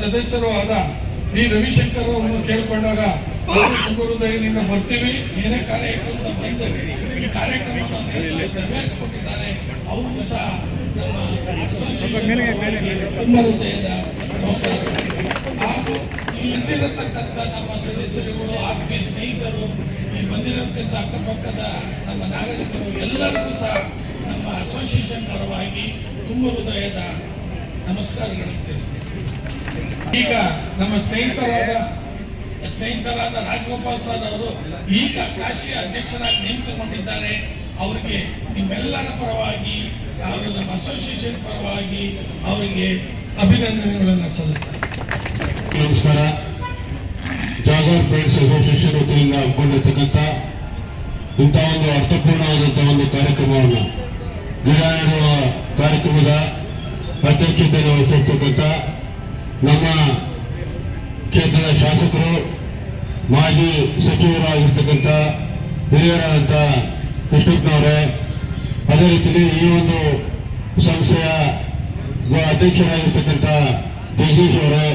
ಸದಸ್ಯರು ಆದ ಬಿ ರವಿಶಂಕರ್ ಅವರನ್ನು ಕೇಳಿಕೊಂಡಾಗ ಹೃದಯದಿಂದ ಬರ್ತೀವಿ ಏನೇ ಕಾರ್ಯಕ್ರಮ ಬಂದು ಈ ಕಾರ್ಯಕ್ರಮವನ್ನು ನೆರವೇರಿಸಿಕೊಟ್ಟಿದ್ದಾರೆ ಅವ್ರಿಗೂ ಸಹ ನಮ್ಮ ಹೃದಯದ ನಮಸ್ಕಾರ ಹಾಗೂ ಇಲ್ಲಿರತಕ್ಕಂಥ ನಮ್ಮ ಸದಸ್ಯರುಗಳು ಆತ್ಮೀಯ ಸ್ನೇಹಿತರು ಈ ಬಂದಿರತಕ್ಕಂಥ ಅಕ್ಕಪಕ್ಕದ ನಮ್ಮ ನಾಗರಿಕರು ಎಲ್ಲರಿಗೂ ಸಹ ನಮ್ಮ ಅಸೋಸಿಯೇಷನ್ ಪರವಾಗಿ ತುಂಬ ಹೃದಯದ ನಮಸ್ಕಾರಗಳನ್ನು ತಿಳಿಸ್ತೀನಿ ಈಗ ನಮ್ಮ ಸ್ನೇಹಿತರಾದ ಸ್ನೇಹಿತರಾದ ರಾಜಗೋಪಾಲ್ ಸರ್ ಅವರು ಈಗ ಕಾಶಿ ಅಧ್ಯಕ್ಷರಾಗಿ ನೇಮಕಗೊಂಡಿದ್ದಾರೆ. ಅವರಿಗೆ ನಿಮ್ಮೆಲ್ಲರ ಪರವಾಗಿ, ಅವರು ನಮ್ಮ ಅಸೋಸಿಯೇಷನ್ ಪರವಾಗಿ ಅವರಿಗೆ ಅಭಿನಂದನೆಗಳನ್ನು ಸಲ್ಲಿಸ್ತಾರೆ. ನಮಸ್ಕಾರ. ಜಾಗರ್ ಫ್ರೆಂಡ್ಸ್ ಅಸೋಸಿಯೇಷನ್ ವತಿಯಿಂದ ಹಮ್ಮಿಕೊಂಡಿರ್ತಕ್ಕಂಥ ಇಂಥ ಒಂದು ಅರ್ಥಪೂರ್ಣವಾದಂತಹ ಒಂದು ಕಾರ್ಯಕ್ರಮವನ್ನು ಗಿಡ ನೆಡುವ ಕಾರ್ಯಕ್ರಮದ ಅಧ್ಯಕ್ಷತೆಯನ್ನು ವಹಿಸಿರ್ತಕ್ಕಂಥ ನಮ್ಮ ಕ್ಷೇತ್ರದ ಶಾಸಕರು, ಮಾಜಿ ಸಚಿವರಾಗಿರ್ತಕ್ಕಂಥ ಹಿರಿಯರಾದಂಥ ಕೃಷ್ಣಪ್ಪನವರೇ, ಅದೇ ರೀತಿಯಲ್ಲಿ ಈ ಒಂದು ಸಂಸ್ಥೆಯ ಅಧ್ಯಕ್ಷರಾಗಿರ್ತಕ್ಕಂಥ ಜಗದೀಶ್ ಅವರೇ,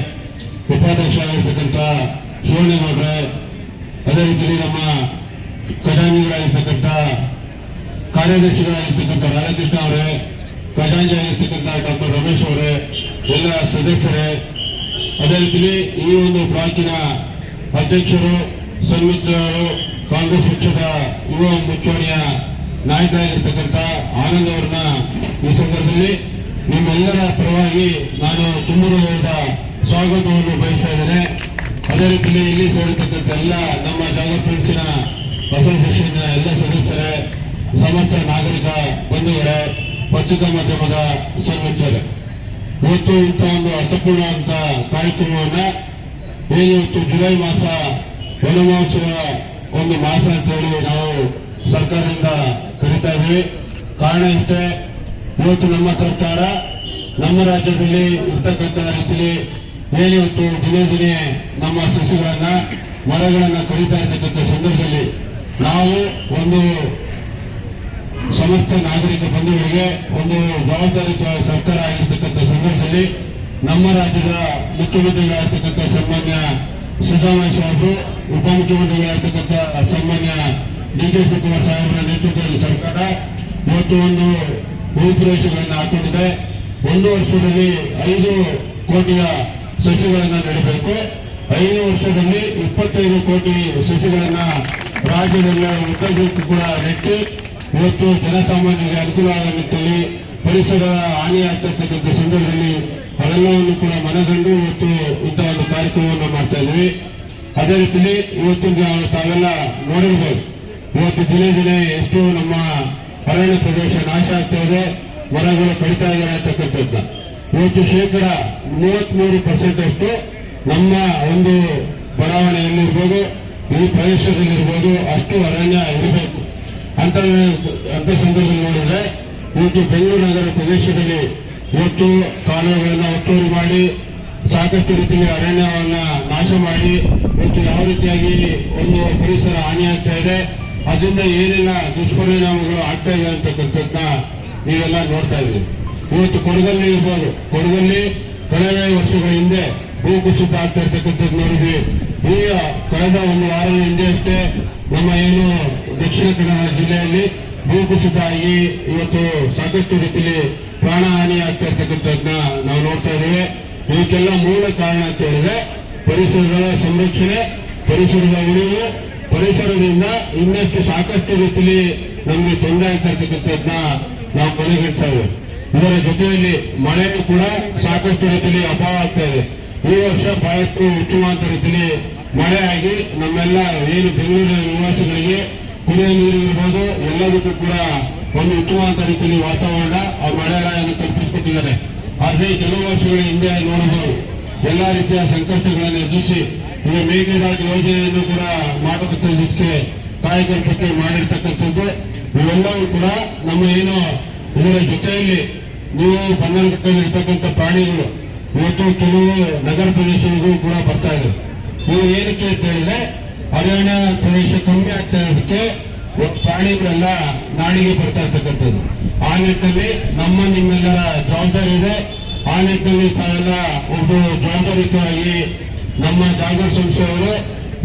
ಉಪಾಧ್ಯಕ್ಷರಾಗಿರ್ತಕ್ಕಂಥ ಶಿವಣ್ಣಗೌಡ್ರೆ ಅದೇ ರೀತಿಯಲ್ಲಿ ನಮ್ಮ ಖಜಾನಿಗಳಾಗಿರ್ತಕ್ಕಂಥ ಕಾರ್ಯದರ್ಶಿಗಳಾಗಿರ್ತಕ್ಕಂಥ ರಾಧಾಕೃಷ್ಣ ಅವರೇ ಖಜಾಂಜಿ ಆಗಿರ್ತಕ್ಕಂಥ ಡಾಕ್ಟರ್ ರಮೇಶ್ ಅವರೇ, ಎಲ್ಲ ಸದಸ್ಯರೇ ಅದೇ ರೀತಿಯಲ್ಲಿ ಈ ಒಂದು ಬ್ಲಾಕಿನ ಅಧ್ಯಕ್ಷರು ಸನ್ಮಿತ್ರರು ಕಾಂಗ್ರೆಸ್ ಪಕ್ಷದ ಯುವ ಮುಚ್ಚೋಣಿಯ ನಾಯಕರಾಗಿರ್ತಕ್ಕಂಥ ಆನಂದ್ ಅವರನ್ನ ಈ ಸಂದರ್ಭದಲ್ಲಿ ನಿಮ್ಮೆಲ್ಲರ ಪರವಾಗಿ ನಾನು ತುಂಬುರುವಾದ ಸ್ವಾಗತವನ್ನು ಬಯಸ್ತಾ ಇದ್ದೇನೆ. ಅದೇ ರೀತಿಯಲ್ಲಿ ಇಲ್ಲಿ ಸೇರಿರ್ತಕ್ಕಂಥ ಎಲ್ಲ ನಮ್ಮ ಜಾಗ ಫ್ರೆಂಡ್ಸಿನ ಅಸೋಸಿಯೇಷನ್ ಎಲ್ಲ ಸದಸ್ಯರೇ, ಸಮಸ್ತ ನಾಗರಿಕ ಬಂಧುಗಳೇ, ಪತ್ರಿಕಾ ಮಾಧ್ಯಮದ ಸನ್ಮಿತ್ರರೇ. ಇವತ್ತು ಇಂಥ ಒಂದು ಅರ್ಥಪೂರ್ಣವಾದಂತ ಕಾರ್ಯಕ್ರಮವನ್ನ ಏನು ಇವತ್ತು ಜುಲೈ ಮಾಸ ವನಮಹೋತ್ಸವ ಒಂದು ಮಾಸ ಅಂತ ಹೇಳಿ ನಾವು ಸರ್ಕಾರದಿಂದ ಕರೀತಾ ಇದ್ವಿ ಕಾರಣ ಇಷ್ಟೇ ಇವತ್ತು ನಮ್ಮ ಸರ್ಕಾರ ನಮ್ಮ ರಾಜ್ಯದಲ್ಲಿ ಇರ್ತಕ್ಕಂಥ ರೀತಿಯಲ್ಲಿ ಏನಿವತ್ತು ದಿನೇ ದಿನೇ ನಮ್ಮ ಸಸಿಗಳನ್ನ ಮರಗಳನ್ನ ಕಡಿತಾ ಇರ್ತಕ್ಕಂಥ ಸಂದರ್ಭದಲ್ಲಿ ನಾವು ಒಂದು ಸಮಸ್ತ ನಾಗರಿಕ ಬಂಧುಗಳಿಗೆ ಒಂದು ಜವಾಬ್ದಾರಿಯುತ ಸರ್ಕಾರ ಆಗಿರ್ತಕ್ಕಂಥ ಸಂದರ್ಭದಲ್ಲಿ ನಮ್ಮ ರಾಜ್ಯದ ಮುಖ್ಯಮಂತ್ರಿಗಳಾಗಿರ್ತಕ್ಕಂಥ ಸನ್ಮಾನ್ಯ ಸಿದ್ದರಾಮಯ್ಯ ಸಾಹೇಬರು, ಉಪಮುಖ್ಯಮಂತ್ರಿಗಳಾಗಿರ್ತಕ್ಕಂಥ ಸನ್ಮಾನ್ಯ ಡಿ ಕೆ ಶಿವಕುಮಾರ್ ಸಾಹೇಬರ ನೇತೃತ್ವದಲ್ಲಿ ಸರ್ಕಾರ ಇವತ್ತು ಒಂದು ರೂಪುರೇಷೆಗಳನ್ನು ಹಾಕೊಂಡಿದೆ. ಒಂದು ವರ್ಷದಲ್ಲಿ ಐದು ಕೋಟಿಯ ಸಸಿಗಳನ್ನು ನೆಡಬೇಕು. ಐದು ವರ್ಷದಲ್ಲಿ ಇಪ್ಪತ್ತೈದು ಕೋಟಿ ಸಸಿಗಳನ್ನು ರಾಜ್ಯದಲ್ಲಿ ಉದ್ದಕ್ಕೂ ಕೂಡ ನೆಟ್ಟಿ ಇವತ್ತು ಜನಸಾಮಾನ್ಯರಿಗೆ ಅನುಕೂಲ ಆದ ನಿಟ್ಟಿನಲ್ಲಿ ಪರಿಸರ ಹಾನಿ ಆಗ್ತಕ್ಕಂಥ ಸಂದರ್ಭದಲ್ಲಿ ಅವೆಲ್ಲವನ್ನು ಕೂಡ ಮನಗಂಡು ಇವತ್ತು ಇಂಥ ಒಂದು ಕಾರ್ಯಕ್ರಮವನ್ನು ಮಾಡ್ತಾ ಇದ್ವಿ. ಅದೇ ರೀತಿಯಲ್ಲಿ ಇವತ್ತು ತಾವೆಲ್ಲ ನೋಡಿರ್ಬೋದು. ಇವತ್ತು ದಿನೇ ದಿನೇ ಎಷ್ಟು ನಮ್ಮ ಅರಣ್ಯ ಪ್ರದೇಶ ನಾಶ ಆಗ್ತಾ ಇದೆ, ಮರಗಳು ಕಡಿತಾ ಇದೆ ಅಂತಕ್ಕಂಥದ್ದು ಇವತ್ತು ಶೇಕಡ ಮೂವತ್ಮೂರು ಪರ್ಸೆಂಟ್ ಅಷ್ಟು ನಮ್ಮ ಒಂದು ಬಡಾವಣೆಯಲ್ಲಿರ್ಬೋದು, ಈ ಪ್ರದೇಶದಲ್ಲಿರ್ಬೋದು ಅಷ್ಟು ಅರಣ್ಯ ಇರಬೇಕು. ಅಂತ ಅಂತ ಸಂದರ್ಭದಲ್ಲಿ ನೋಡಿದ್ರೆ ಇವತ್ತು ಬೆಂಗಳೂರು ನಗರ ಪ್ರದೇಶದಲ್ಲಿ ಇವತ್ತು ಕಾಲುವೆಗಳನ್ನು ಒತ್ತುವರಿ ಮಾಡಿ, ಸಾಕಷ್ಟು ರೀತಿಯಲ್ಲಿ ಅರಣ್ಯವನ್ನ ನಾಶ ಮಾಡಿ, ಇವತ್ತು ಯಾವ ರೀತಿಯಾಗಿ ಒಂದು ಪರಿಸರ ಹಾನಿಯಾಗ್ತಾ ಇದೆ, ಅದರಿಂದ ಏನೆಲ್ಲ ದುಷ್ಪರಿಣಾಮಗಳು ಆಗ್ತಾ ಇದೆ ಅಂತಕ್ಕಂಥದ್ದನ್ನ ನೀವೆಲ್ಲ ನೋಡ್ತಾ ಇದ್ದೀವಿ ಇವತ್ತು ಕೊಡಗಲ್ಲಿ ಇರ್ಬೋದು. ಕೊಡಗಲ್ಲಿ ಕಳೆದ ವರ್ಷಗಳ ಹಿಂದೆ ಭೂಕುಸಿತ ಆಗ್ತಾ ಇರ್ತಕ್ಕಂಥದ್ದು ನೋಡಿದ್ವಿ. ಈಗ ಕಳೆದ ಒಂದು ವಾರದ ಹಿಂದೆ ಅಷ್ಟೇ ನಮ್ಮ ಏನು ದಕ್ಷಿಣ ಕನ್ನಡ ಜಿಲ್ಲೆಯಲ್ಲಿ ಭೂಕುಸಿತ ಆಗಿ ಇವತ್ತು ಸಾಕಷ್ಟು ರೀತಿಯಲ್ಲಿ ಪ್ರಾಣ ಹಾನಿ ಆಗ್ತಾ ಇರ್ತಕ್ಕಂಥದ್ದನ್ನ ನಾವು ನೋಡ್ತಾ ಇದ್ದೇವೆ. ಇದಕ್ಕೆಲ್ಲ ಮೂಲ ಕಾರಣ ಅಂತ ಹೇಳಿದ್ರೆ ಪರಿಸರಗಳ ಸಂರಕ್ಷಣೆ, ಪರಿಸರದ ಉಳಿವು, ಪರಿಸರದಿಂದ ಇನ್ನಷ್ಟು ಸಾಕಷ್ಟು ರೀತಿಯಲ್ಲಿ ನಮಗೆ ತೊಂದರೆ ಆಗ್ತಾ ಇರ್ತಕ್ಕಂಥದ್ದನ್ನ ನಾವು ಮನೆಗಿಡ್ತಾ ಇದ್ದೇವೆ. ಇದರ ಜೊತೆಯಲ್ಲಿ ಮಳೆಯೂ ಕೂಡ ಸಾಕಷ್ಟು ರೀತಿಯಲ್ಲಿ ಅಭಾವ ಆಗ್ತಾ ಇದೆ. ಈ ವರ್ಷ ಬಹಳಷ್ಟು ಉತ್ತಮವಾದ ರೀತಿಯಲ್ಲಿ ಮಳೆ ಆಗಿ ನಮ್ಮೆಲ್ಲ ಏನು ಬೆಂಗಳೂರಿನ ನಿವಾಸಿಗಳಿಗೆ ಕುಡಿಯುವ ನೀರು ಇರ್ಬೋದು ಎಲ್ಲದಕ್ಕೂ ಕೂಡ ಒಂದು ಉತ್ತಮವಾದ ರೀತಿಯಲ್ಲಿ ವಾತಾವರಣ ಆ ಮಳೆಗಾಲವನ್ನು ಕಲ್ಪಿಸಿಕೊಟ್ಟಿದ್ದಾರೆ ಆದರೆ ಕೆಲವು ವರ್ಷಗಳ ಹಿಂದೆ ನೋಡಬಹುದು, ಎಲ್ಲ ರೀತಿಯ ಸಂಕಷ್ಟಗಳನ್ನು ಎದುರಿಸಿ ಈಗ ಮೇಕೆದಾಟು ಯೋಜನೆಯನ್ನು ಕೂಡ ಮಾಡತಕ್ಕಂಥದಕ್ಕೆ ಕಾಯಕಲ್ಪಕ್ಕೆ ಮಾಡಿರ್ತಕ್ಕಂಥದ್ದು. ಇವೆಲ್ಲವೂ ಕೂಡ ನಮ್ಮ ಏನು ಇದರ ಜೊತೆಯಲ್ಲಿ ನೀವು ಬನ್ನಲಘಟ್ಟದಲ್ಲಿ ಇರ್ತಕ್ಕಂಥ ಪ್ರಾಣಿಗಳು, ಇವತ್ತು ಕೆಲವು ನಗರ ಪ್ರದೇಶಗಳಿಗೂ ಕೂಡ ಬರ್ತಾ ಇದೆ. ನೀವು ಏನಕ್ಕೆ ಅಂತ ಹೇಳಿದ್ರೆ ಅರಣ್ಯ ಪ್ರದೇಶ ಕಮ್ಮಿ ಆಗ್ತಾ ಇರೋದಕ್ಕೆ ಪ್ರಾಣಿಗಳೆಲ್ಲ ನಾಡಿಗೆ ಬರ್ತಾ ಇರ್ತಕ್ಕಂಥದ್ದು. ಆ ನಿಟ್ಟಿನಲ್ಲಿ ನಮ್ಮ ನಿಮ್ಮೆಲ್ಲರ ಜವಾಬ್ದಾರಿ ಇದೆ. ಆ ನಿಟ್ಟಿನಲ್ಲಿ ತಾವೆಲ್ಲ ಒಂದು ಜವಾಬ್ದಾರಿಯುತವಾಗಿ ನಮ್ಮ ಜಾಗರ್ ಸಂಸ್ಥೆಯವರು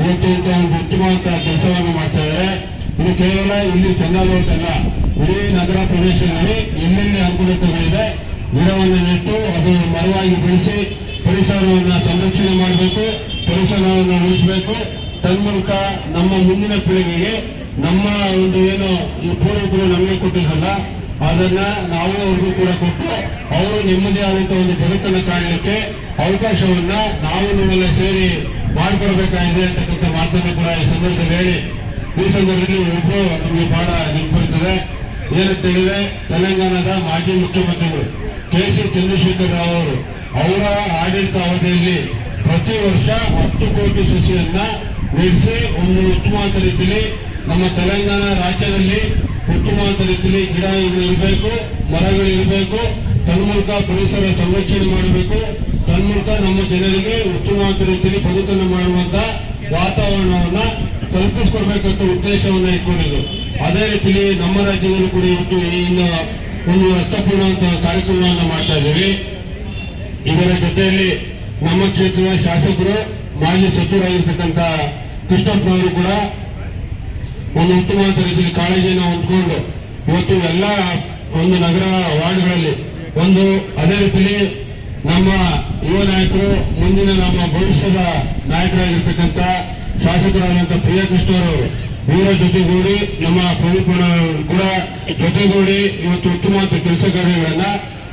ಇವತ್ತು ಒಂದು ಉತ್ತಮವಾದ ಕೆಲಸವನ್ನು ಮಾಡ್ತಾ ಇದ್ದಾರೆ. ಇದು ಕೇವಲ ಇಲ್ಲಿ ಚೆನ್ನಾಗಿರುತ್ತಲ್ಲ ಇಡೀ ನಗರ ಪ್ರದೇಶದಲ್ಲಿ ಎಲ್ಲೆಲ್ಲಿ ಅನುಕೂಲತೆಗಳಿದೆ ಗಿಡವನ್ನು ನೆಟ್ಟು ಅದು ಮರವಾಗಿ ಬೆಳೆಸಿ ಪರಿಸರವನ್ನು ಸಂರಕ್ಷಣೆ ಮಾಡಬೇಕು, ಪರಿಸರವನ್ನು ಉಳಿಸಬೇಕು. ತನ್ಮೂಲಕ ನಮ್ಮ ಮುಂದಿನ ಪೀಳಿಗೆಗೆ ನಮ್ಮ ಒಂದು ಏನು ಈ ಪೂರ್ವಕರು ನಮಗೆ ಕೊಟ್ಟಿರಲ್ಲ ಅದನ್ನ ನಾವು ಅವ್ರಿಗೂ ಕೂಡ ಕೊಟ್ಟು ಅವರು ನೆಮ್ಮದಿ ಆದಂತ ಒಂದು ಬದುಕನ್ನು ಕಾಣಲಿಕ್ಕೆ ಅವಕಾಶವನ್ನ ನಾವು ನಿಮ್ಮೆಲ್ಲ ಸೇರಿ ಮಾಡಿಕೊಡ್ಬೇಕಾಗಿದೆ ಅಂತಕ್ಕಂಥ ಮಾತನ್ನು ಕೂಡ ಈ ಸಂದರ್ಭದಲ್ಲಿ ಹೇಳಿ ಈ ಸಂದರ್ಭದಲ್ಲಿ ಒಬ್ಬರು ನಮಗೆ ಬಹಳ ನೆನಪಿರ್ತದೆ ಏನಂತ ಹೇಳಿದ್ರೆ ತೆಲಂಗಾಣದ ಮಾಜಿ ಮುಖ್ಯಮಂತ್ರಿಗಳು ಕೆ ಸಿ ಚಂದ್ರಶೇಖರ್ ರಾವ್ ಅವರು ಅವರ ಆಡಳಿತ ಅವಧಿಯಲ್ಲಿ ಪ್ರತಿ ವರ್ಷ ಹತ್ತು ಕೋಟಿ ಸಸಿಯನ್ನ ನೆಲೆಸಿ ಒಂದು ಉತ್ತಮವಾದ ರೀತಿಯಲ್ಲಿ ನಮ್ಮ ತೆಲಂಗಾಣ ರಾಜ್ಯದಲ್ಲಿ ಉತ್ತಮವಾದ ರೀತಿಯಲ್ಲಿ ಗಿಡಗಳು ಇರಬೇಕು, ಮರಗಳು ಇರಬೇಕು, ತನ್ಮೂಲಕ ಪರಿಸರ ಸಂರಕ್ಷಣೆ ಮಾಡಬೇಕು. ತನ್ಮೂಲಕ ನಮ್ಮ ಜನರಿಗೆ ಉತ್ತಮವಾದ ರೀತಿಯಲ್ಲಿ ಬದುಕನ್ನು ಮಾಡುವಂತ ವಾತಾವರಣವನ್ನ ಕಲ್ಪಿಸ್ಕೊಡ್ಬೇಕಂತ ಉದ್ದೇಶವನ್ನ ಇಟ್ಕೊಂಡಿದ್ರು ಅದೇ ರೀತಿಯಲ್ಲಿ ನಮ್ಮ ರಾಜ್ಯದಲ್ಲೂ ಕೂಡ ಇವತ್ತು ಇನ್ನು ಒಂದು ಅರ್ಥಪೂರ್ಣ ಅಂತ ಕಾರ್ಯಕ್ರಮವನ್ನು ಮಾಡ್ತಾ ಇದ್ದೀವಿ. ಇದರ ಜೊತೆಯಲ್ಲಿ ನಮ್ಮ ಕ್ಷೇತ್ರದ ಶಾಸಕರು ಮಾಜಿ ಸಚಿವರಾಗಿರ್ತಕ್ಕಂಥ ಕೃಷ್ಣಪ್ಪನವರು ಕೂಡ ಒಂದು ಉತ್ತಮವಾದ ರೀತಿಯಲ್ಲಿ ಕಾಳಜಿಯನ್ನು ಹೊಂದ್ಕೊಂಡು ಇವತ್ತು ಎಲ್ಲ ಒಂದು ನಗರ ವಾರ್ಡ್ಗಳಲ್ಲಿ ಒಂದು ಅದೇ ರೀತಿಯಲ್ಲಿ ನಮ್ಮ ಯುವ ನಾಯಕರು, ಮುಂದಿನ ನಮ್ಮ ಭವಿಷ್ಯದ ನಾಯಕರಾಗಿರ್ತಕ್ಕಂಥ ಶಾಸಕರಾದಂಥ ಪ್ರಿಯ ಕೃಷ್ಣರವರು ಇವರ ಜೊತೆಗೂಡಿ ನಮ್ಮ ಅಣ್ಣವರು ಕೂಡ ಜೊತೆಗೂಡಿ ಇವತ್ತು ಉತ್ತಮವಾದ ಕೆಲಸ ಕಾರ್ಯಗಳನ್ನ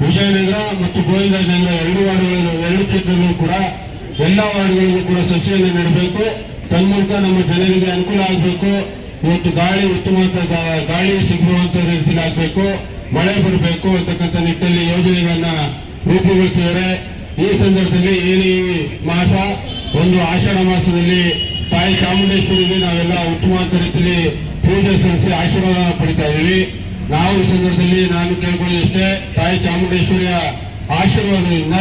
ವಿಜಯನಗರ ಮತ್ತು ಗೋವಿಂದನಗರ ಎರಡು ವಾರ್ಡ್ಗಳಲ್ಲಿ, ಎರಡು ಕ್ಷೇತ್ರಗಳು ಕೂಡ ಎಲ್ಲ ವಾರ್ಡ್ಗಳಿಗೂ ಕೂಡ ಸಸಿಯನ್ನು ನೆಡಬೇಕು ತನ್ಮೂಲಕ ನಮ್ಮ ಜನರಿಗೆ ಅನುಕೂಲ ಆಗಬೇಕು. ಇವತ್ತು ಗಾಳಿ ಉತ್ತಮವಾದ ಗಾಳಿ ಸಿಗುವಂತ ರೀತಿಯಲ್ಲಿ ಆಗಬೇಕು. ಮಳೆ ಬರಬೇಕು ಅಂತಕ್ಕಂಥ ನಿಟ್ಟಿನಲ್ಲಿ ಯೋಜನೆಗಳನ್ನ ರೂಪುಗೊಳಿಸಿದರೆ ಈ ಸಂದರ್ಭದಲ್ಲಿ ಏನು ಮಾಸ, ಒಂದು ಆಷಾಢ ಮಾಸದಲ್ಲಿ ತಾಯಿ ಚಾಮುಂಡೇಶ್ವರಿಗೆ ನಾವೆಲ್ಲ ಉತ್ತಮವಾದ ರೀತಿಯಲ್ಲಿ ಪೂಜೆ ಸಲ್ಲಿಸಿ ಆಶೀರ್ವಾದ ಪಡಿತಾ ಇದ್ದೀವಿ. ನಾವು ಈ ಸಂದರ್ಭದಲ್ಲಿ ನಾನು ಕೇಳ್ಕೊಳ್ಳೋದಷ್ಟೇ ತಾಯಿ ಚಾಮುಂಡೇಶ್ವರಿಯ ಆಶೀರ್ವಾದದಿಂದ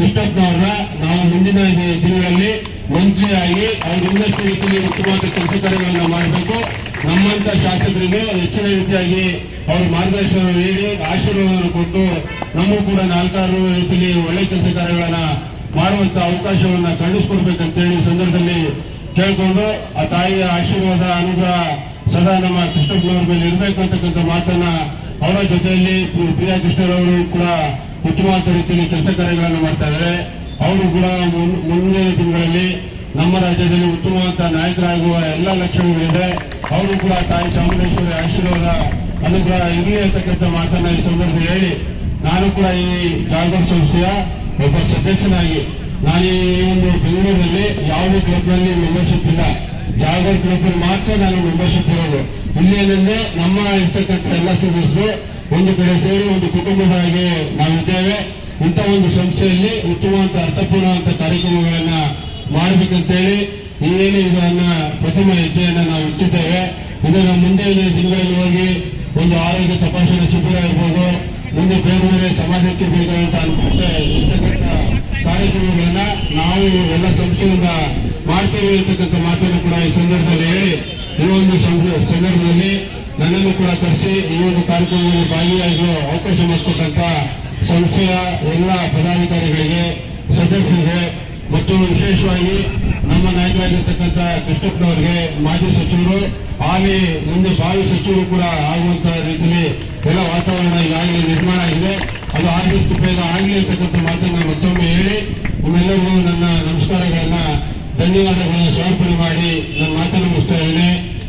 ಕೃಷ್ಣಪ್ಪನವ್ರನ್ನ ನಾವು ಮುಂದಿನ ದಿನಗಳಲ್ಲಿ ಮಂತ್ರಿಯಾಗಿ ಅವರು ಇನ್ನಷ್ಟು ರೀತಿಯಲ್ಲಿ ಉತ್ತಮವಾದ ಕೆಲಸ ಕಾರ್ಯಗಳನ್ನು ಮಾಡಬೇಕು. ನಮ್ಮಂತ ಶಾಸಕರಿಗೆ ಹೆಚ್ಚಿನ ರೀತಿಯಾಗಿ ಅವರು ಮಾರ್ಗದರ್ಶನ ನೀಡಿ, ಆಶೀರ್ವಾದವನ್ನು ಕೊಟ್ಟು ನಮಗೂ ಕೂಡ ನಾಲ್ಕಾರು ರೀತಿಯಲ್ಲಿ ಒಳ್ಳೆ ಕೆಲಸ ಕಾರ್ಯಗಳನ್ನ ಮಾಡುವಂತ ಅವಕಾಶವನ್ನ ಕಳಿಸ್ಕೊಡ್ಬೇಕಂತೇಳಿ ಹೇಳಿ ಸಂದರ್ಭದಲ್ಲಿ ಕೇಳಿಕೊಂಡು, ಆ ತಾಯಿಯ ಆಶೀರ್ವಾದ, ಅನುಗ್ರಹ ಸದಾ ನಮ್ಮ ಕೃಷ್ಣಪ್ಪನವ್ರ ಮೇಲೆ ಇರಬೇಕು ಅಂತಕ್ಕಂಥ ಮಾತನ್ನ ಅವರ ಜೊತೆಯಲ್ಲಿ ಪ್ರಿ- ಪ್ರಿಯಾ ಕೃಷ್ಣರವರು ಕೂಡ ಉತ್ತಮವಾದ ರೀತಿಯಲ್ಲಿ ಕೆಲಸ ಕಾರ್ಯಗಳನ್ನು ಮಾಡ್ತಾ ಇದ್ದಾರೆ. ಅವರು ಕೂಡ ಮುಂದಿನ ದಿನಗಳಲ್ಲಿ ನಮ್ಮ ರಾಜ್ಯದಲ್ಲಿ ಉತ್ತಮವಾದ ನಾಯಕರಾಗುವ ಎಲ್ಲ ಲಕ್ಷಣಗಳಿದೆ ಅವರು ಕೂಡ ತಾಯಿ ಚಾಮುಂಡೇಶ್ವರಿ ಆಶೀರ್ವಾದ ಅನುಗ್ರಹ ಇರಲಿ ಅಂತಕ್ಕಂಥ ಮಾತನ್ನ ಈ ಸಂದರ್ಭದಲ್ಲಿ ಹೇಳಿ, ನಾನು ಕೂಡ ಈ ಜಾಗೃತ ಸಂಸ್ಥೆಯ ಒಬ್ಬ ಸದಸ್ಯನಾಗಿ, ನಾನು ಈ ಒಂದು ಬೆಂಗಳೂರಿನಲ್ಲಿ ಯಾವುದೇ ಕ್ಲಬ್ನಲ್ಲಿ ಮೆಂಬರ್ಶಿಪ್ ಇಲ್ಲ ಜಾಗರ್ ಕ್ಲಬ್ ಮಾತ್ರ ನಾನು ಮೆಂಬರ್ಶಿಪ್ ಇರೋದು. ಇಲ್ಲಿ ಏನಂದ್ರೆ ನಮ್ಮ ಇರ್ತಕ್ಕಂಥ ಎಲ್ಲ ಸದಸ್ಯರು ಒಂದು ಕಡೆ ಸೇರಿ ಒಂದು ಕುಟುಂಬದ ಹಾಗೆ ನಾವಿದ್ದೇವೆ. ಇಂಥ ಒಂದು ಸಂಸ್ಥೆಯಲ್ಲಿ ಉತ್ತಮವಂತ ಅರ್ಥಪೂರ್ಣವಂತ ಕಾರ್ಯಕ್ರಮಗಳನ್ನ ಮಾಡಬೇಕಂತೇಳಿ ಇನ್ನೇನು ಇದನ್ನ ಪ್ರಥಮ ಹೆಜ್ಜೆಯನ್ನ ನಾವು ಇಟ್ಟಿದ್ದೇವೆ. ಇದನ್ನ ಮುಂದೆ ದಿನಗಳಲ್ಲಿ ಹೋಗಿ ಒಂದು ಆರೋಗ್ಯ ತಪಾಸಣೆ ಶಿಬಿರ ಇರ್ಬೋದು ಮುಂದೆ ಬೇರೆ ಬೇರೆ ಸಮಾಜಕ್ಕೆ ಬೇಕಾದಂತ ಇರ್ತಕ್ಕಂಥ ಕಾರ್ಯಕ್ರಮಗಳನ್ನ ನಾವು ಎಲ್ಲ ಸಂಸ್ಥೆಯಿಂದ ಮಾಡ್ತೇವೆ ಇರ್ತಕ್ಕಂಥ ಮಾತನ್ನು ಕೂಡ ಈ ಸಂದರ್ಭದಲ್ಲಿ ಹೇಳಿ, ಈ ಒಂದು ಸಂದ- ಸಂದರ್ಭದಲ್ಲಿ ನನ್ನನ್ನು ಕೂಡ ಕರೆಸಿ ಈ ಒಂದು ಕಾರ್ಯಕ್ರಮದಲ್ಲಿ ಭಾಗಿಯಾಗುವ ಅವಕಾಶ ಮಾಡಿಕೊಟ್ಟಂತ ಸಂಸ್ಥೆಯ ಎಲ್ಲ ಪದಾಧಿಕಾರಿಗಳಿಗೆ, ಸದಸ್ಯರಿಗೆ ಮತ್ತು ವಿಶೇಷವಾಗಿ ನಮ್ಮ ನಾಯಕರಾಗಿರ್ತಕ್ಕಂಥ ಕೃಷ್ಣಪ್ಪನವರಿಗೆ ಮಾಜಿ ಸಚಿವರು, ಹಾಗೆ ಮುಂದೆ ಭಾವಿ ಸಚಿವರು ಕೂಡ ಆಗುವಂತ ರೀತಿಯಲ್ಲಿ ಎಲ್ಲ ವಾತಾವರಣ ಈಗಾಗಲೇ ನಿರ್ಮಾಣ ಆಗಿದೆ. ಅದು ಆದಷ್ಟು ಬೇಗ ಆಗಲಿ ಅಂತಕ್ಕಂಥ ಮಾತನ್ನು ಮತ್ತೊಮ್ಮೆ ಹೇಳಿ, ನಿಮ್ಮೆಲ್ಲರಿಗೂ ನನ್ನ ನಮಸ್ಕಾರಗಳನ್ನ, ಧನ್ಯವಾದಗಳನ್ನು ಸಮರ್ಪಣೆ ಮಾಡಿ ನನ್ನ ಮಾತನ್ನು ಮುಗಿಸ್ತಾ ಇದ್ದೇನೆ.